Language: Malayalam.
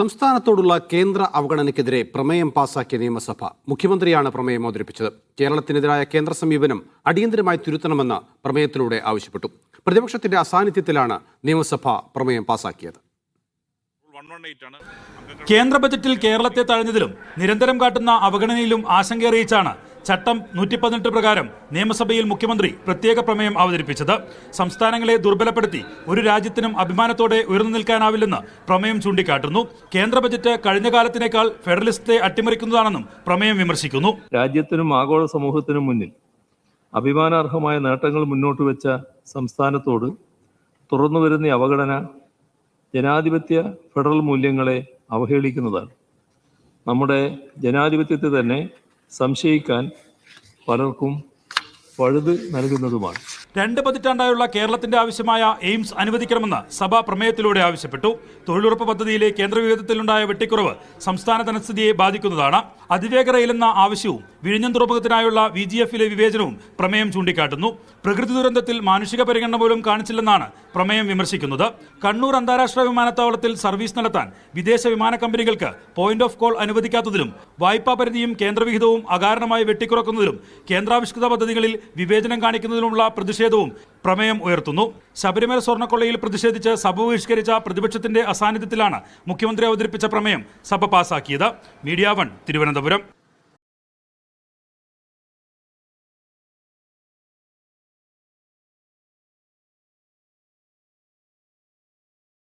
സംസ്ഥാനത്തോടുള്ള കേന്ദ്ര അവഗണനയ്ക്കെതിരെ പ്രമേയം പാസാക്കിയ നിയമസഭ മുഖ്യമന്ത്രിയാണ് പ്രമേയം അവതരിപ്പിച്ചത്. കേരളത്തിനെതിരായ കേന്ദ്ര സമീപനം അടിയന്തരമായി തിരുത്തണമെന്ന് പ്രമേയത്തിലൂടെ ആവശ്യപ്പെട്ടു. പ്രതിപക്ഷത്തിന്റെ അസാന്നിധ്യത്തിലാണ് നിയമസഭ പ്രമേയം പാസാക്കിയത്. കേന്ദ്ര ബജറ്റിൽ കേരളത്തെ തഴഞ്ഞതിലും നിരന്തരം കാട്ടുന്ന അവഗണനയിലും ആശങ്കയറിയിച്ചാണ് ചട്ടം നൂറ്റി പതിനെട്ട് പ്രകാരം നിയമസഭയിൽ മുഖ്യമന്ത്രി പ്രത്യേക പ്രമേയം അവതരിപ്പിച്ചത് സംസ്ഥാനങ്ങളെ ദുർബലപ്പെടുത്തി ഒരു രാജ്യത്തിനും അഭിമാനത്തോടെ ഉയർന്നു നിൽക്കാനാവില്ലെന്ന് പ്രമേയം ചൂണ്ടിക്കാട്ടുന്നു. കേന്ദ്ര ബജറ്റ് കഴിഞ്ഞ കാലത്തിനേക്കാൾ ഫെഡറലിസത്തെ അട്ടിമറിക്കുന്നതാണെന്നും പ്രമേയം വിമർശിക്കുന്നു. രാജ്യത്തിനും ആഗോള സമൂഹത്തിനും മുന്നിൽ അഭിമാനാർഹമായ നേട്ടങ്ങൾ മുന്നോട്ട് വെച്ച സംസ്ഥാനത്തോട് തുറന്നു വരുന്ന അവഗണന ജനാധിപത്യ ഫെഡറൽ മൂല്യങ്ങളെ അവഹേളിക്കുന്നതാണ്. നമ്മുടെ ജനാധിപത്യത്തെ തന്നെ സംശയിക്കാൻ പലർക്കും പഴുത് നൽകുന്നതുമാണ്. രണ്ട് പതിറ്റാണ്ടായുള്ള കേരളത്തിന്റെ ആവശ്യമായ എയിംസ് അനുവദിക്കണമെന്ന് സഭ പ്രമേയത്തിലൂടെ ആവശ്യപ്പെട്ടു. തൊഴിലുറപ്പ് പദ്ധതിയിലെ കേന്ദ്ര വിഹിതത്തിലുണ്ടായ വെട്ടിക്കുറവ് സംസ്ഥാന ധനസ്ഥിതിയെ ബാധിക്കുന്നതാണ്. അതിവേഗ റെയിലെന്ന ആവശ്യവും വിഴിഞ്ഞം തുറമുഖത്തിനായുള്ള വി ജി എഫിലെ വിവേചനവും പ്രമേയം ചൂണ്ടിക്കാട്ടുന്നു. പ്രകൃതി ദുരന്തത്തിൽ മാനുഷിക പരിഗണന പോലും കാണിച്ചില്ലെന്നാണ് പ്രമേയം വിമർശിക്കുന്നത്. കണ്ണൂർ അന്താരാഷ്ട്ര വിമാനത്താവളത്തിൽ സർവീസ് നടത്താൻ വിദേശ വിമാന കമ്പനികൾക്ക് പോയിന്റ് ഓഫ് കോൾ അനുവദിക്കാത്തതിലും വായ്പാ പരിധിയും കേന്ദ്രവിഹിതവും അകാരണമായി വെട്ടിക്കുറക്കുന്നതിലും കേന്ദ്രാവിഷ്കൃത പദ്ധതികളിൽ വിവേചനം കാണിക്കുന്നതിലുമുള്ള പ്രതിഷേധവും പ്രമേയം ഉയർത്തുന്നു. ശബരിമല സ്വർണക്കൊള്ളയിൽ പ്രതിഷേധിച്ച് സഭ ബഹിഷ്കരിച്ച പ്രതിപക്ഷത്തിന്റെ അസാന്നിധ്യത്തിലാണ് മുഖ്യമന്ത്രി അവതരിപ്പിച്ച പ്രമേയം സഭ പാസാക്കിയത്. Media one Thiruvananthapuram.